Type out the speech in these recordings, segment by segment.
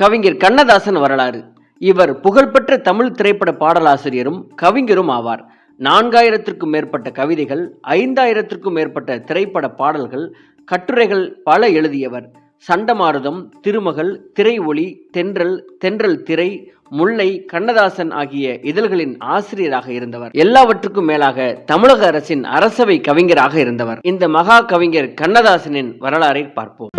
கவிஞர் கண்ணதாசன் வரலாறு. இவர் புகழ்பெற்ற தமிழ் திரைப்பட பாடலாசிரியரும் கவிஞரும் ஆவார். நான்காயிரத்திற்கும் மேற்பட்ட கவிதைகள் ஐந்தாயிரத்திற்கும் மேற்பட்ட திரைப்பட பாடல்கள் கட்டுரைகள் பல எழுதியவர். சண்டமாருதம் திருமகள் திரை ஒளி தென்றல் தென்றல் திரை முல்லை கண்ணதாசன் ஆகிய இதழ்களின் ஆசிரியராக இருந்தவர். எல்லாவற்றுக்கும் மேலாக தமிழக அரசின் அரசவை கவிஞராக இருந்தவர். இந்த மகா கவிஞர் கண்ணதாசனின் வரலாறை பார்ப்போம்.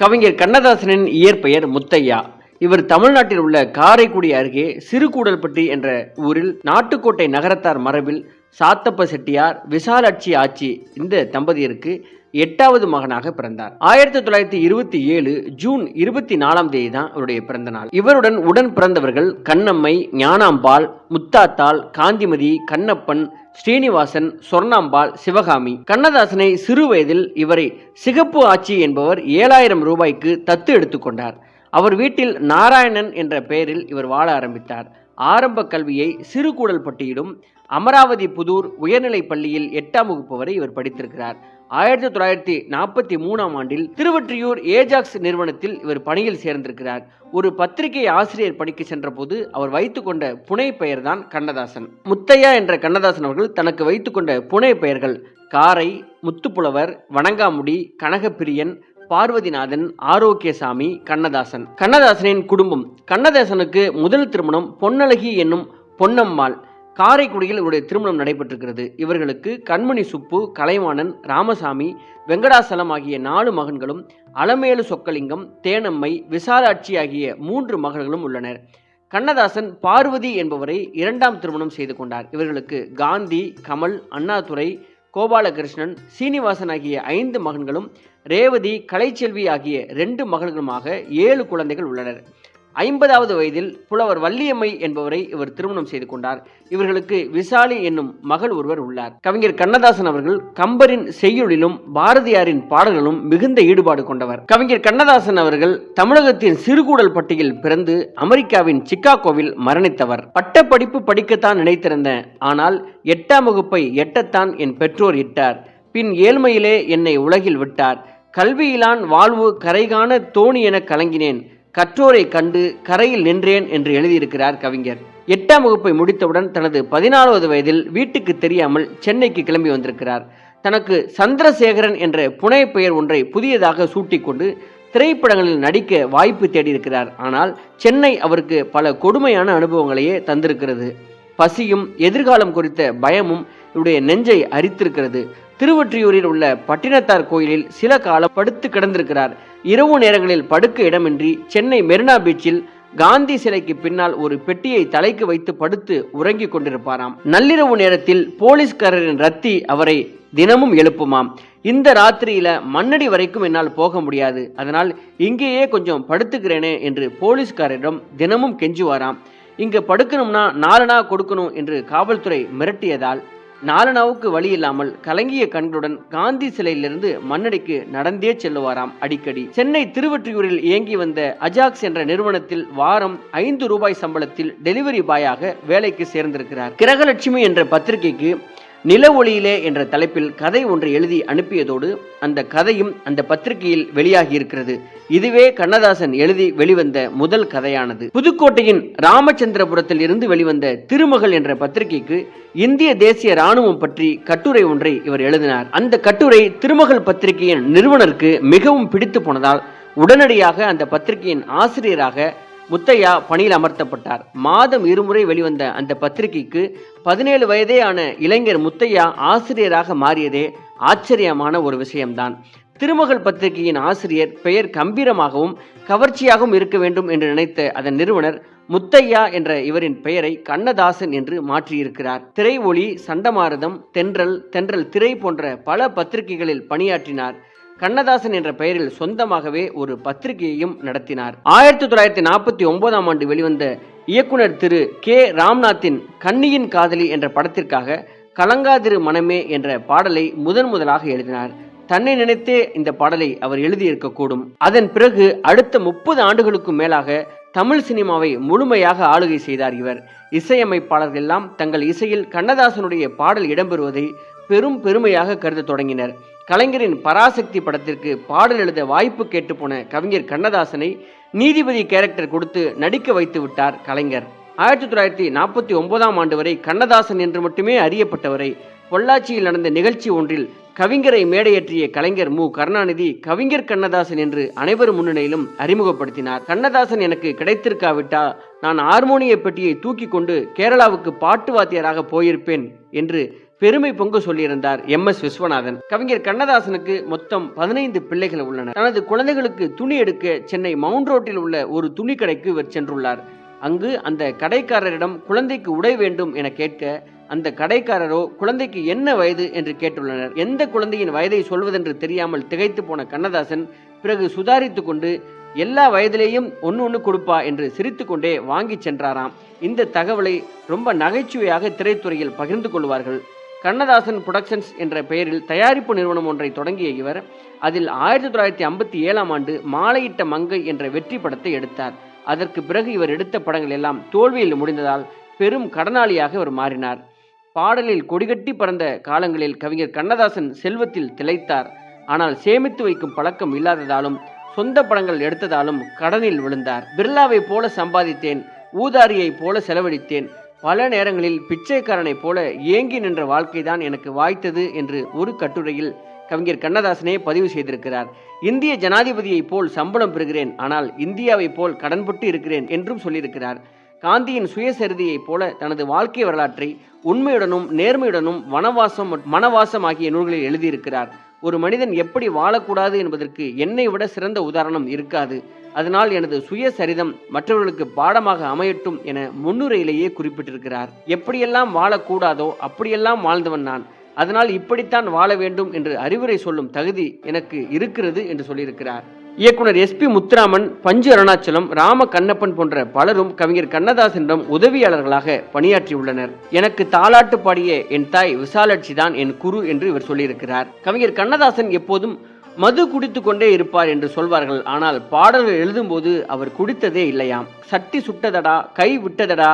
கவிஞர் கண்ணதாசனின் இயற்பெயர் முத்தையா. இவர் தமிழ்நாட்டில் உள்ள காரைக்குடி அருகே சிறுகூடல்பட்டி என்ற ஊரில் நாட்டுக்கோட்டை நகரத்தார் மரபில் சாத்தப்ப செட்டியார் விசாலாட்சி ஆட்சி இந்த தம்பதியருக்கு எட்டாவது மகனாக பிறந்தார். ஆயிரத்தி தொள்ளாயிரத்தி இருபத்தி ஏழு ஜூன் இருபத்தி நாலாம் தேதி தான் அவருடைய பிறந்த நாள். இவருடன் உடன் பிறந்தவர்கள் கண்ணம்மை ஞானாம்பாள் முத்தாத்தாள் காந்திமதி கண்ணப்பன் ஸ்ரீனிவாசன் சொர்ணாம்பாள் சிவகாமி. கண்ணதாசனை சிறு வயதில் இவரை சிகப்பு ஆட்சி என்பவர் ஏழாயிரம் ரூபாய்க்கு தத்து எடுத்துக்கொண்டார் அவர் வீட்டில் நாராயணன் என்ற பெயரில் இவர் வாழ ஆரம்பித்தார். ஆரம்ப கல்வியை சிறுகூடல்பட்டியிலும் அமராவதி புதூர் உயர்நிலைப் பள்ளியில் எட்டாம் வகுப்பு வரை இவர் படித்திருக்கிறார். ஆயிரத்தி தொள்ளாயிரத்தி நாற்பத்தி மூணாம் ஆண்டில் திருவற்றியூர் ஏஜாக்ஸ் நிறுவனத்தில் இவர் பணியில் சேர்ந்திருக்கிறார். ஒரு பத்திரிகை ஆசிரியர் பணிக்கு சென்றபோது அவர் வைத்துக்கொண்ட புனை பெயர்தான் கண்ணதாசன். முத்தையா என்ற கண்ணதாசன் அவர்கள் தனக்கு வைத்துக்கொண்ட புனை பெயர்கள் காரை முத்துப்புலவர் வணங்காமுடி கனகப்பிரியன் பார்வதிநாதன் ஆரோக்கியசாமி கண்ணதாசன். கண்ணதாசனின் குடும்பம் கண்ணதாசனுக்கு முதல் திருமணம் பொன்னழகி என்னும் பொன்னம்மாள். காரைக்குடியில் இவருடைய திருமணம் நடைபெற்றிருக்கிறது. இவர்களுக்கு கண்மணி சுப்பு கலைவாணன் ராமசாமி வெங்கடாசலம் ஆகிய நாலு மகன்களும் அலமேலு சொக்கலிங்கம் தேனம்மை விசாலாட்சி ஆகிய மூன்று மகள்களும் உள்ளனர். கண்ணதாசன் பார்வதி என்பவரை இரண்டாம் திருமணம் செய்து கொண்டார். இவர்களுக்கு காந்தி கமல் அண்ணாதுரை கோபாலகிருஷ்ணன் சீனிவாசன் ஆகிய ஐந்து மகன்களும் ரேவதி கலைச்செல்வி ஆகிய ரெண்டு மகள்களுமாக ஏழு குழந்தைகள் உள்ளனர். ஐம்பதாவது வயதில் புலவர் வள்ளியம்மை என்பவரை இவர் திருமணம் செய்து கொண்டார். இவர்களுக்கு விசாலி என்னும் மகள் ஒருவர் உள்ளார். கவிஞர் கண்ணதாசன் அவர்கள் கம்பரின் செய்யுளிலும் பாரதியாரின் பாடல்களும் மிகுந்த ஈடுபாடு கொண்டவர். கவிஞர் கண்ணதாசன் அவர்கள் தமிழகத்தின் சிறுகூடல் பட்டியில் பிறந்து அமெரிக்காவின் சிக்காகோவில் மரணித்தவர். பட்டப்படிப்பு படிக்கத்தான் நினைத்திருந்தேன் ஆனால் எட்டாம் வகுப்பை எட்டத்தான் என் பெற்றோர் இட்டார். பின் ஏழ்மையிலே என்னை உலகில் விட்டார். கல்வியிலான் வாழ்வு கரைகான தோணி என கலங்கினேன். கற்றோரை கண்டு கரையில் நின்றேன் என்று எழுதியிருக்கிறார் கவிஞர். எட்டாம் வகுப்பை முடித்தவுடன் தனது பதினாலாவது வயதில் வீட்டுக்கு தெரியாமல் சென்னைக்கு கிளம்பி வந்திருக்கிறார். தனக்கு சந்திரசேகரன் என்ற புனை பெயர் ஒன்றை புதியதாக சூட்டிக்கொண்டு திரைப்படங்களில் நடிக்க வாய்ப்பு தேடியிருக்கிறார். ஆனால் சென்னை அவருக்கு பல கொடுமையான அனுபவங்களையே தந்திருக்கிறது. பசியும் எதிர்காலம் குறித்த பயமும் இவருடைய நெஞ்சை அரித்திருக்கிறது. திருவொற்றியூரில் உள்ள பட்டினத்தார் கோயிலில் சில காலம் படுத்து கிடந்திருக்கிறார். இரவு நேரங்களில் படுக்க இடமின்றி சென்னை மெரினா பீச்சில் காந்தி சிலைக்கு பின்னால் ஒரு பெட்டியை தலைக்கு வைத்து படுத்து உறங்கிக் கொண்டிருப்பாராம். நள்ளிரவு நேரத்தில் போலீஸ்காரரின் ரத்தி அவரை தினமும் எழுப்புமாம். இந்த ராத்திரியில மண்ணடி வரைக்கும் என்னால் போக முடியாது. அதனால் இங்கேயே கொஞ்சம் படுத்துக்கிறேனே என்று போலீஸ்காரரிடம் தினமும் கெஞ்சுவாராம். இங்க படுக்கணும்னா நாலனா கொடுக்கணும் என்று காவல்துறை மிரட்டியதால் நாலனாவுக்கு வழி இல்லாமல் கலங்கிய கண்களுடன் காந்தி சிலையிலிருந்து மண்ணடிக்கு நடந்தே செல்லுவாராம் அடிக்கடி. சென்னை திருவொற்றியூரில் இயங்கி வந்த அஜாக்ஸ் என்ற நிறுவனத்தில் வாரம் ஐந்து ரூபாய் சம்பளத்தில் டெலிவரி பாயாக வேலைக்கு சேர்ந்திருக்கிறார். கிரகலட்சுமி என்ற பத்திரிகைக்கு நில ஒளியிலே என்ற தலைப்பில் கதை ஒன்று எழுதி அனுப்பியதோடு அந்த கதையும் அந்த பத்திரிகையில் வெளியாகி இருக்கிறது இதுவே கண்ணதாசன் எழுதி வெளிவந்த முதல் கதையானது. புதுக்கோட்டையின் ராமச்சந்திரபுரத்தில் இருந்து வெளிவந்த திருமகள் என்ற பத்திரிகைக்கு இந்திய தேசிய ராணுவம் பற்றி கட்டுரை ஒன்றை இவர் எழுதினார். அந்த கட்டுரை திருமகள் பத்திரிகையின் நிறுவனருக்கு மிகவும் பிடித்து போனதால் உடனடியாக அந்த பத்திரிகையின் ஆசிரியராக முத்தையா பணியில் அமர்த்தப்பட்டார். மாதம் இருமுறை வெளிவந்த அந்த பத்திரிகைக்கு பதினேழு வயதே ஆன இளைஞர் முத்தையா ஆசிரியராக மாறியதே ஆச்சரியமான ஒரு விஷயம்தான். திருமகள் பத்திரிகையின் ஆசிரியர் பெயர் கம்பீரமாகவும் கவர்ச்சியாகவும் இருக்க வேண்டும் என்று நினைத்த அதன் நிறுவனர் முத்தையா என்ற இவரின் பெயரை கண்ணதாசன் என்று மாற்றியிருக்கிறார். திரை ஒளி சண்டமாரதம் தென்றல் தென்றல் திரை போன்ற பல பத்திரிகைகளில் பணியாற்றினார். கண்ணதாசன் என்ற பெயரில் சொந்தமாகவே ஒரு பத்திரிகையையும் நடத்தினார். ஆயிரத்தி தொள்ளாயிரத்தி நாற்பத்தி ஒன்பதாம் ஆண்டு வெளிவந்த இயக்குனர் திரு கே. ராம்நாத்தின் கன்னியின் காதலி என்ற படத்திற்காக கலங்காதிரு மனமே என்ற பாடலை முதன் முதலாக எழுதினார். தன்னை நினைத்தே இந்த பாடலை அவர் எழுதியிருக்கக்கூடும். அதன் பிறகு அடுத்த முப்பது ஆண்டுகளுக்கும் மேலாக தமிழ் சினிமாவை முழுமையாக ஆளுகை செய்தார் இவர். இசையமைப்பாளர்கள் எல்லாம் தங்கள் இசையில் கண்ணதாசனுடைய பாடல் இடம்பெறுவதை பெரும் பெருமையாக கருத தொடங்கினர். கலைஞரின் பராசக்தி படத்திற்கு பாடல் எழுத வாய்ப்பு கேட்டு போன கவிஞர் கண்ணதாசனை நீதிபதி கேரக்டர் கொடுத்து நடிக்க வைத்து விட்டார் கலைஞர். ஆயிரத்தி தொள்ளாயிரத்தி நாற்பத்தி ஒன்பதாம் ஆண்டு வரை கண்ணதாசன் என்று மட்டுமே அறியப்பட்டவரை பொள்ளாச்சியில் நடந்த நிகழ்ச்சி ஒன்றில் கவிஞரை மேடையேற்றிய கலைஞர் மு. கருணாநிதி கவிஞர் கண்ணதாசன் என்று அனைவர் முன்னிலையிலும் அறிமுகப்படுத்தினார். கண்ணதாசன் எனக்கு கிடைத்திருக்காவிட்டா நான் ஹார்மோனிய பெட்டியை தூக்கி கொண்டு கேரளாவுக்கு பாட்டு வாத்தியராக போயிருப்பேன் என்று பெருமை பொங்க சொல்லியிருந்தார் எம் எஸ் விஸ்வநாதன். கவிஞர் கண்ணதாசனுக்கு மொத்தம் பதினைந்து பிள்ளைகள் உள்ளனர். தனது குழந்தைகளுக்கு துணி எடுக்க சென்னை மவுண்ட் ரோட்டில் உள்ள ஒரு துணி கடைக்கு இவர் சென்றுள்ளார். அங்கு அந்த கடைக்காரரிடம் குழந்தைக்கு உடை வேண்டும் என கேட்க அந்த கடைக்காரரோ குழந்தைக்கு என்ன வயது என்று கேட்டுள்ளனர். எந்த குழந்தையின் வயதை சொல்வதென்று தெரியாமல் திகைத்து போன கண்ணதாசன் பிறகு சுதாரித்து கொண்டு எல்லா வயதிலேயும் ஒன்று ஒன்று கொடுப்பா என்று சிரித்துக்கொண்டே வாங்கி சென்றாராம். இந்த தகவலை ரொம்ப நகைச்சுவையாக திரைத்துறையில் பகிர்ந்து கொள்வார்கள். கண்ணதாசன் புரொடக்ஷன்ஸ் என்ற பெயரில் தயாரிப்பு நிறுவனம் ஒன்றை தொடங்கிய இவர் அதில் ஆயிரத்தி தொள்ளாயிரத்தி ஐம்பத்தி ஏழாம் ஆண்டு மாலையிட்ட மங்கை என்ற வெற்றி படத்தை எடுத்தார். அதற்கு பிறகு இவர் எடுத்த படங்கள் எல்லாம் தோல்வியில் முடிந்ததால் பெரும் கடனாளியாக இவர் மாறினார். பாடலில் கொடிகட்டி பறந்த காலங்களில் கவிஞர் கண்ணதாசன் செல்வத்தில் திளைத்தார். ஆனால் சேமித்து வைக்கும் பழக்கம் இல்லாததாலும் சொந்த படங்கள் எடுத்ததாலும் கடனில் விழுந்தார். பிர்லாவை போல சம்பாதித்தேன் ஊதாரியைப் போல செலவழித்தேன் பல நேரங்களில் பிச்சைக்காரனைப் போல ஏங்கி நின்ற வாழ்க்கைதான் எனக்கு வாய்த்தது என்று ஒரு கட்டுரையில் கவிஞர் கண்ணதாசனே பதிவு செய்திருக்கிறார். இந்திய ஜனாதிபதியைப் போல் சம்பளம் பெறுகிறேன் ஆனால் இந்தியாவைப் போல் கடன்பட்டு இருக்கிறேன் என்றும் சொல்லியிருக்கிறார். காந்தியின் சுயசரிதியைப் போல தனது வாழ்க்கை வரலாற்றை உண்மையுடனும் நேர்மையுடனும் வனவாசம் மனவாசம் ஆகிய நூல்களில் எழுதியிருக்கிறார். ஒரு மனிதன் எப்படி வாழக்கூடாது என்பதற்கு என்னை விட சிறந்த உதாரணம் இருக்காது. அதனால் எனது சுயசரிதம் மற்றவர்களுக்கு பாடமாக அமையட்டும் என முன்னுரையிலேயே குறிப்பிட்டிருக்கிறார். எப்படியெல்லாம் வாழக்கூடாதோ அப்படியெல்லாம் வாழ்ந்தவன் நான். அதனால் இப்படித்தான் வாழ வேண்டும் என்று அறிவுரை சொல்லும் தகுதி எனக்கு இருக்கிறது என்று சொல்லியிருக்கிறார். இயக்குனர் எஸ்பி முத்துராமன் பஞ்சு அருணாச்சலம் ராம கண்ணப்பன் போன்ற பலரும் கவிஞர் கண்ணதாசனிடம் உதவியாளர்களாக பணியாற்றியுள்ளனர். எனக்கு தாலாட்டு பாடிய என் தாய் விசாலட்சி தான் என் குரு என்று இவர் சொல்லியிருக்கிறார். கவிஞர் கண்ணதாசன் எப்போதும் மது குடித்து கொண்டே இருப்பார் என்று சொல்வார்கள். ஆனால் பாடல்கள் எழுதும்போது அவர் குடித்ததே இல்லையாம். சட்டி சுட்டதடா கை விட்டதடா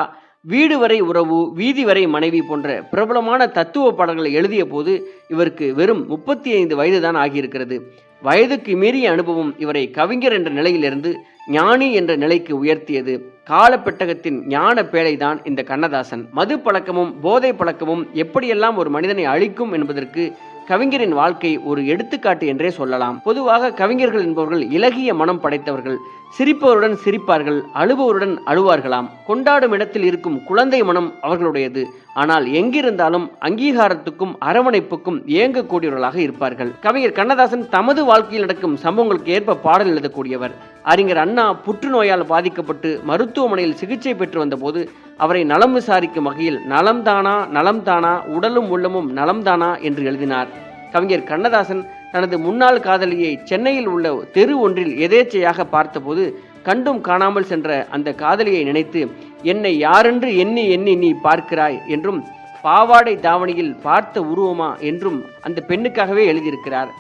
வீடு வரை உறவு வீதி வரை மனைவி போன்ற பிரபலமான தத்துவ பாடல்களை எழுதிய போது இவருக்கு வெறும் முப்பத்தி ஐந்து வயதுதான் ஆகியிருக்கிறது. வயதுக்கு மீறிய அனுபவம் இவரை கவிஞர் என்ற நிலையிலிருந்து ஞானி என்ற நிலைக்கு உயர்த்தியது. காலப்பெட்டகத்தின் ஞான பேழைதான் இந்த கண்ணதாசன். மது பழக்கமும் போதை பழக்கமும் எப்படியெல்லாம் ஒரு மனிதனை அழிக்கும் என்பதற்கு கவிஞரின் வாழ்க்கை ஒரு எடுத்துக்காட்டு என்றே சொல்லலாம். பொதுவாக கவிஞர்கள் என்பவர்கள் இலகிய மனம் படைத்தவர்கள். சிரிப்பவருடன் சிரிப்பார்கள் அழுபவருடன் அழுவார்களாம். கொண்டாடும் இடத்தில் இருக்கும் குழந்தை மனம் அவர்களுடையது. ஆனால் எங்கிருந்தாலும் அங்கீகாரத்துக்கும் அரவணைப்புக்கும் இயங்கக்கூடியவர்களாக இருப்பார்கள். கவிஞர் கண்ணதாசன் தமது வாழ்க்கையில் நடக்கும் சம்பவங்களுக்கு ஏற்ப பாடல் எழுதக்கூடியவர். அறிஞர் அண்ணா புற்றுநோயால் பாதிக்கப்பட்டு மருத்துவமனையில் சிகிச்சை பெற்று வந்தபோது அவரை நலம் விசாரிக்கும் வகையில் நலம்தானா நலம்தானா உடலும் உள்ளமும் நலம்தானா என்று எழுதினார். கவிஞர் கண்ணதாசன் தனது முன்னாள் காதலியை சென்னையில் உள்ள தெரு ஒன்றில் எதேச்சையாக பார்த்தபோது கண்டும் காணாமல் சென்ற அந்த காதலியை நினைத்து என்னை யாரென்று எண்ணி எண்ணி நீ பார்க்கிறாய் என்றும் பாவாடை தாவணியில் பார்த்த உருவமா என்றும் அந்த பெண்ணுக்காகவே எழுதியிருக்கிறார்.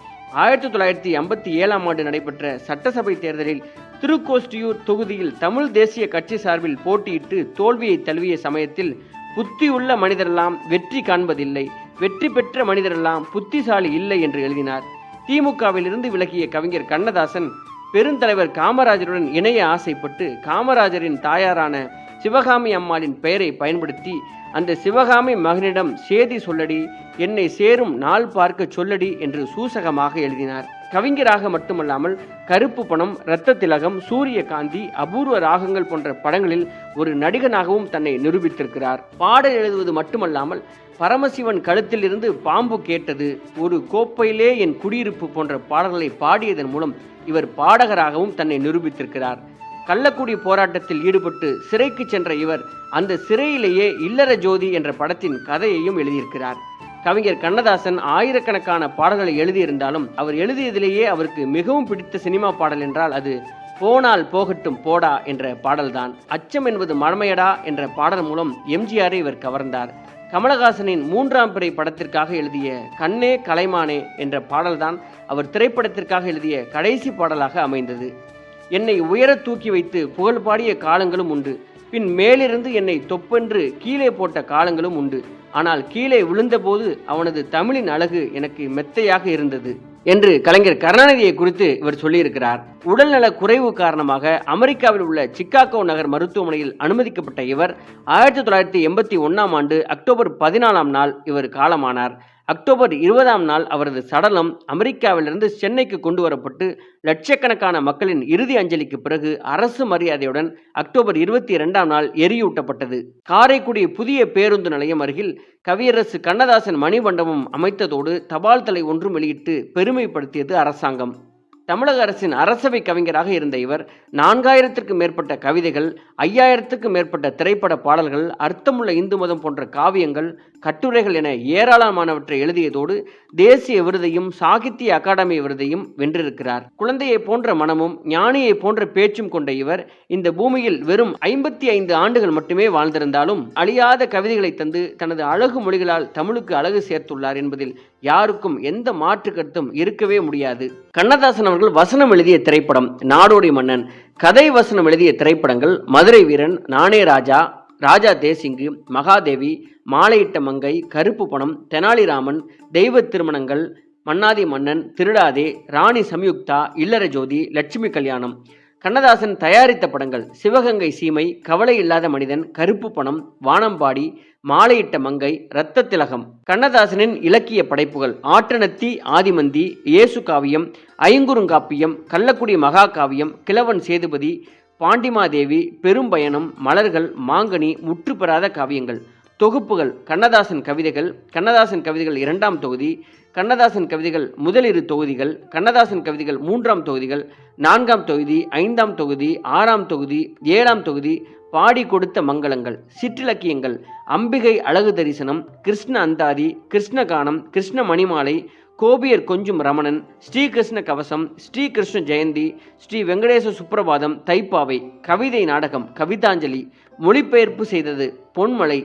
ஆயிரத்தி தொள்ளாயிரத்தி ஐம்பத்தி ஏழாம் ஆண்டு நடைபெற்ற சட்டசபை தேர்தலில் திருக்கோஷ்டியூர் தொகுதியில் தமிழ் தேசிய கட்சி சார்பில் போட்டியிட்டு தோல்வியை தழுவிய சமயத்தில் புத்தியுள்ள மனிதரெல்லாம் வெற்றி காண்பதில்லை வெற்றி பெற்ற மனிதரெல்லாம் புத்திசாலி இல்லை என்று எழுதினார். திமுகவில் இருந்து விலகிய கவிஞர் கண்ணதாசன் பெருந்தலைவர் காமராஜருடன் இணைய ஆசைப்பட்டு காமராஜரின் தாயாரான சிவகாமி அம்மாளின் பெயரை பயன்படுத்தி அந்த சிவகாமி மகனிடம் சேதி சொல்லடி என்னை சேரும் நாள் பார்க்க சொல்லடி என்று சூசகமாக எழுதினார். கவிஞராக மட்டுமல்லாமல் கருப்பு பணம் இரத்த திலகம் சூரியகாந்தி அபூர்வ ராகங்கள் போன்ற படங்களில் ஒரு நடிகனாகவும் தன்னை நிரூபித்திருக்கிறார். பாடல் எழுதுவது மட்டுமல்லாமல் பரமசிவன் கழுத்தில் இருந்து பாம்பு கேட்டது ஒரு கோப்பையிலே என் குடியிருப்பு போன்ற பாடல்களை பாடியதன் மூலம் இவர் பாடகராகவும் தன்னை நிரூபித்திருக்கிறார். கள்ளக்குடி போராட்டத்தில் ஈடுபட்டு சிறைக்கு சென்ற இவர் அந்த சிறையிலேயே இல்லற ஜோதி என்ற படத்தின் கதையையும் எழுதியிருக்கிறார். கவிஞர் கண்ணதாசன் ஆயிரக்கணக்கான பாடல்களை எழுதியிருந்தாலும் அவர் எழுதியதிலேயே அவருக்கு மிகவும் பிடித்த சினிமா பாடல் என்றால் அது போனால் போகட்டும் போடா என்ற பாடல்தான். அச்சம் என்பது மழமையடா என்ற பாடல் மூலம் எம்ஜிஆரை இவர் கவர்ந்தார். கமலஹாசனின் மூன்றாம் பிறை படத்திற்காக எழுதிய கண்ணே கலைமானே என்ற பாடல்தான் அவர் திரைப்படத்திற்காக எழுதிய கடைசி பாடலாக அமைந்தது. என்னை உயர தூக்கி வைத்து புகழ் பாடிய காலங்களும் உண்டு. பின் மேலிருந்து என்னை தொப்பென்று கீழே போட்ட காலங்களும் உண்டு. ஆனால் கீழே விழுந்தபோது அவனது தமிழின் அழகு எனக்கு மெத்தையாக இருந்தது. என்று கலைஞர் கருணாநிதியை குறித்து இவர் சொல்லியிருக்கிறார். உடல்நல குறைவு காரணமாக அமெரிக்காவில் உள்ள சிக்காகோ நகர் மருத்துவமனையில் அனுமதிக்கப்பட்ட இவர் ஆயிரத்தி தொள்ளாயிரத்தி எண்பத்தி ஒன்னாம் ஆண்டு அக்டோபர் பதினாலாம் நாள் இவர் காலமானார். அக்டோபர் இருபதாம் நாள் அவரது சடலம் அமெரிக்காவிலிருந்து சென்னைக்கு கொண்டு வரப்பட்டு லட்சக்கணக்கான மக்களின் இறுதி அஞ்சலிக்கு பிறகு அரசு மரியாதையுடன் அக்டோபர் இருபத்தி இரண்டாம் நாள் எரியூட்டப்பட்டது. காரைக்குடி புதிய பேருந்து நிலையம் அருகில் கவியரசு கண்ணதாசன் மணிமண்டபம் அமைத்ததோடு தபால் தலை ஒன்றும் வெளியிட்டு பெருமைப்படுத்தியது அரசாங்கம். தமிழக அரசின் அரசவை கவிஞராக இருந்த இவர் நான்காயிரத்திற்கும் மேற்பட்ட கவிதைகள் ஐயாயிரத்துக்கும் மேற்பட்ட திரைப்பட பாடல்கள் அர்த்தமுள்ள இந்து மதம் போன்ற காவியங்கள் கட்டுரைகள் என ஏராளமானவற்றை எழுதியதோடு தேசிய விருதையும் சாகித்ய அகாடமி விருதையும் வென்றிருக்கிறார். குழந்தையை போன்ற மனமும் ஞானியை போன்ற பேச்சும் கொண்ட இவர் இந்த பூமியில் வெறும் ஐம்பத்தி ஐந்து ஆண்டுகள் மட்டுமே வாழ்ந்திருந்தாலும் அழியாத கவிதைகளை தந்து தனது அழகு மொழிகளால் தமிழுக்கு அழகு சேர்த்துள்ளார் என்பதில் யாருக்கும் எந்த மாற்று கருத்தும் இருக்கவே முடியாது. கண்ணதாசன் அவர்கள் வசனம் எழுதிய திரைப்படம் நாடோடி மன்னன் கதை வசனம் எழுதிய திரைப்படங்கள் மதுரை வீரன் நானே ராஜா ராஜா தேசிங்கு மகாதேவி மாலையிட்ட மங்கை கருப்பு பணம் தெனாலிராமன் தெய்வ திருமணங்கள் மன்னாதி மன்னன் திருடாதே ராணி சம்யுக்தா இல்லற ஜோதி லட்சுமி கல்யாணம். கண்ணதாசன் தயாரித்த படங்கள் சிவகங்கை சீமை கவலை இல்லாத மனிதன் கருப்பு பணம் வானம்பாடி மாலையிட்ட மங்கை இரத்த திலகம். கண்ணதாசனின் இலக்கிய படைப்புகள் ஆற்றனத்தி ஆதிமந்தி இயேசு காவியம் ஐங்குறுங்காப்பியம் கள்ளக்குடி மகாகாவியம் கிழவன் சேதுபதி பாண்டிமாதேவி பெரும்பயணம் மலர்கள் மாங்கனி முற்று பெறாத காவியங்கள். தொகுப்புகள் கண்ணதாசன் கவிதைகள் கண்ணதாசன் கவிதைகள் இரண்டாம் தொகுதி கண்ணதாசன் கவிதைகள் முதலிரு தொகுதிகள் கண்ணதாசன் கவிதைகள் மூன்றாம் தொகுதிகள் நான்காம் தொகுதி ஐந்தாம் தொகுதி ஆறாம் தொகுதி ஏழாம் தொகுதி பாடி கொடுத்த மங்களங்கள் சிற்றிலக்கியங்கள் அம்பிகை அழகு தரிசனம் கிருஷ்ண அந்தாதி கிருஷ்ணகானம் கிருஷ்ண மணிமாலை கோபியர் கொஞ்சும் ரமணன் ஸ்ரீகிருஷ்ண கவசம் ஸ்ரீகிருஷ்ண ஜெயந்தி ஸ்ரீ வெங்கடேச சுப்பிரபாதம் தைப்பாவை கவிதை நாடகம் கவிதாஞ்சலி மொழிபெயர்ப்பு செய்தது பொன்மலை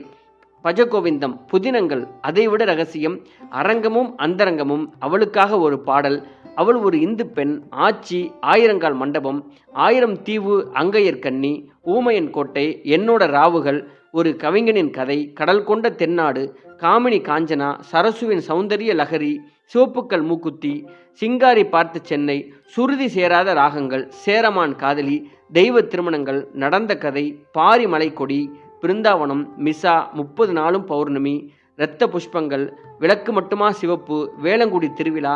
பஜகோவிந்தம் புதினங்கள் அதைவிட ரகசியம் அரங்கமும் அந்தரங்கமும் அவளுக்காக ஒரு பாடல். அவள் ஒரு இந்து பெண் ஆச்சி ஆயிரங்கால் மண்டபம் ஆயிரம் தீவு அங்கையர் கன்னி ஊமையன் கோட்டை என்னோட ராவுகள் ஒரு கவிஞனின் கதை கடல் கொண்ட தென்னாடு காமினி காஞ்சனா சரசுவின் சௌந்தரிய லகரி சிவப்புக்கள் மூக்குத்தி சிங்காரி பார்த்து சென்னை சுருதி சேராத ராகங்கள் சேரமான் காதலி தெய்வ திருமணங்கள் நடந்த கதை பாரி மலைக்கொடி பிருந்தாவனம் மிசா முப்பது நாளும் பௌர்ணமி இரத்த புஷ்பங்கள் விளக்கு மட்டுமா சிவப்பு வேளங்குடி திருவிழா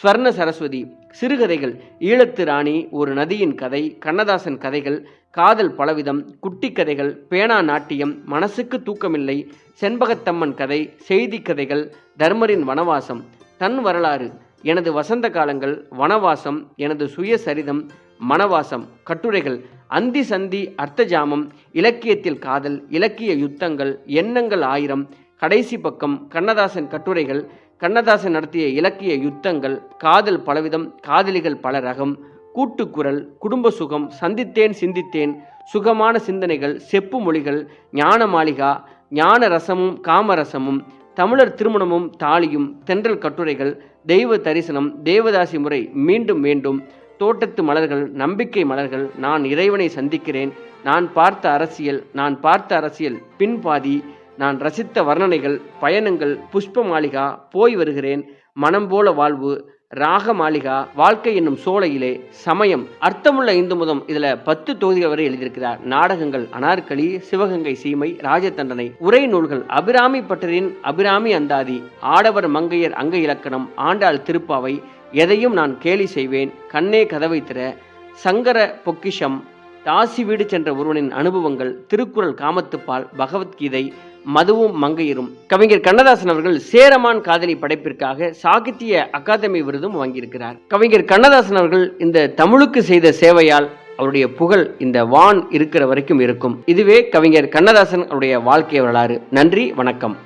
ஸ்வர்ண சரஸ்வதி சிறுகதைகள் ஈழத்து ராணி ஒரு நதியின் கதை கண்ணதாசன் கதைகள் காதல் பலவிதம் குட்டி கதைகள் பேனா நாட்டியம் மனசுக்கு தூக்கமில்லை செண்பகத்தம்மன் கதை செய்தி கதைகள் தர்மரின் வனவாசம் தன் வரலாறு எனது வசந்த காலங்கள் வனவாசம் எனது சுயசரிதம் மனவாசம் கட்டுரைகள் அந்தி சந்தி அர்த்தஜாமம் இலக்கியத்தில் காதல் இலக்கிய யுத்தங்கள் எண்ணங்கள் ஆயிரம் கடைசி பக்கம் கண்ணதாசன் கட்டுரைகள் கண்ணதாசன் நடத்திய இலக்கிய யுத்தங்கள் காதல் பலவிதம் காதலிகள் பல ரகம் கூட்டுக்குரல் குடும்ப சுகம் சந்தித்தேன் சிந்தித்தேன் சுகமான சிந்தனைகள் செப்பு மொழிகள் ஞான மாளிகா ஞான ரசமும் காமரசமும் தமிழர் திருமணமும் தாலியும் தென்றல் கட்டுரைகள் தெய்வ தரிசனம் தேவதாசி முறை மீண்டும் மீண்டும் தோட்டத்து மலர்கள் நம்பிக்கை மலர்கள் நான் இறைவனை சந்திக்கிறேன் நான் பார்த்த அரசியல் நான் பார்த்த அரசியல் பின்பாதி நான் ரசித்த வர்ணனைகள் பயணங்கள் புஷ்ப மாளிகா போய் வருகிறேன் மனம் போல வாழ்வு ராக மாளிகா வாழ்க்கை என்னும் சோலையிலே சமயம் அர்த்தமுள்ள இந்து முதம் இதுல பத்து தொகுதிகள் வரை எழுதியிருக்கிறார். நாடகங்கள் அனார்கலி சிவகங்கை சீமை ராஜதண்டனை உரை நூல்கள் அபிராமி பட்டரின் அபிராமி அந்தாதி ஆடவர் மங்கையர் அங்க இலக்கணம் ஆண்டாள் திருப்பாவை எதையும் நான் கேலி செய்வேன். கண்ணே கதவை திற. சங்கர பொக்கிஷம். தாசி வீடு சென்ற ஒருவனின் அனுபவங்கள். திருக்குறள் காமத்துப்பால். பகவத்கீதை. மதுவும் மங்கையரும். கவிஞர் கண்ணதாசன் அவர்கள் சேரமான் காதலி படைப்பிற்காக சாகித்ய அகாதமி விருதும் வாங்கியிருக்கிறார். கவிஞர் கண்ணதாசன் அவர்கள் இந்த தமிழுக்கு செய்த சேவையால் அவருடைய புகழ் இந்த வான் இருக்கிற வரைக்கும் இருக்கும். இதுவே கவிஞர் கண்ணதாசன் அவருடைய வாழ்க்கை வரலாறு. நன்றி வணக்கம்.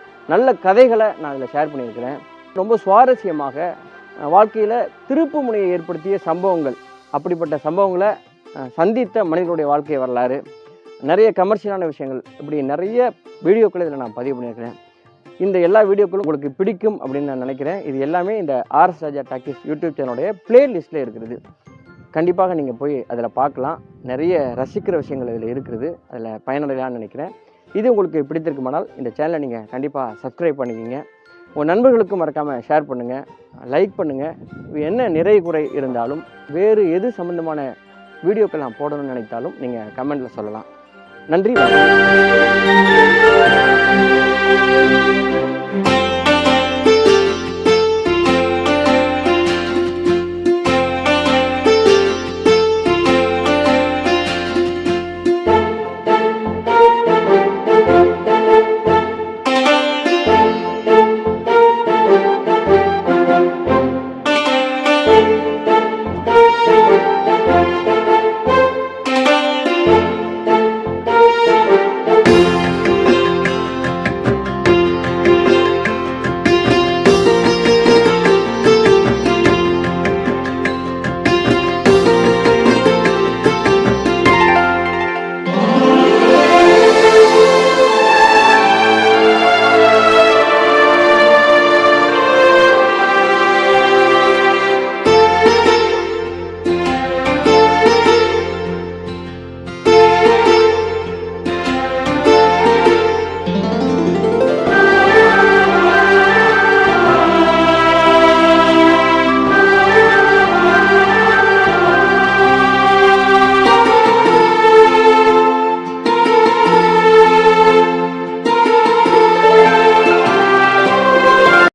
நல்ல கதைகளை நான் இதில் ஷேர் பண்ணியிருக்கிறேன். ரொம்ப சுவாரஸ்யமாக வாழ்க்கையில் திருப்பு முனையை ஏற்படுத்திய சம்பவங்கள் அப்படிப்பட்ட சம்பவங்களை சந்தித்த மனிதனுடைய வாழ்க்கை வரலாறு நிறைய கமர்ஷியலான விஷயங்கள் இப்படி நிறைய வீடியோக்களை இதில் நான் பதிவு பண்ணியிருக்கிறேன். இந்த எல்லா வீடியோக்களும் உங்களுக்கு பிடிக்கும் அப்படின்னு நான் நினைக்கிறேன். இது எல்லாமே இந்த ஆர்எஸ் ராஜா டாக்கிஸ் யூடியூப் சேனலுடைய பிளேலிஸ்ட்டில் இருக்கிறது. கண்டிப்பாக நீங்கள் போய் அதில் பார்க்கலாம். நிறைய ரசிக்கிற விஷயங்கள் இதில் இருக்கிறது. அதில் பயனடையலாம்னு நினைக்கிறேன். இது உங்களுக்கு பிடித்திருக்குமானால் இந்த சேனலை நீங்கள் கண்டிப்பாக சப்ஸ்கிரைப் பண்ணிக்கிங்க. உங்கள் நண்பர்களுக்கும் மறக்காமல் ஷேர் பண்ணுங்கள் லைக் பண்ணுங்கள் என்ன நிறை குறை இருந்தாலும் வேறு எது சம்மந்தமான வீடியோக்கள் நான் போடணும்னு நினைத்தாலும் நீங்கள் கமெண்ட்டில் சொல்லலாம். நன்றி வணக்கம்.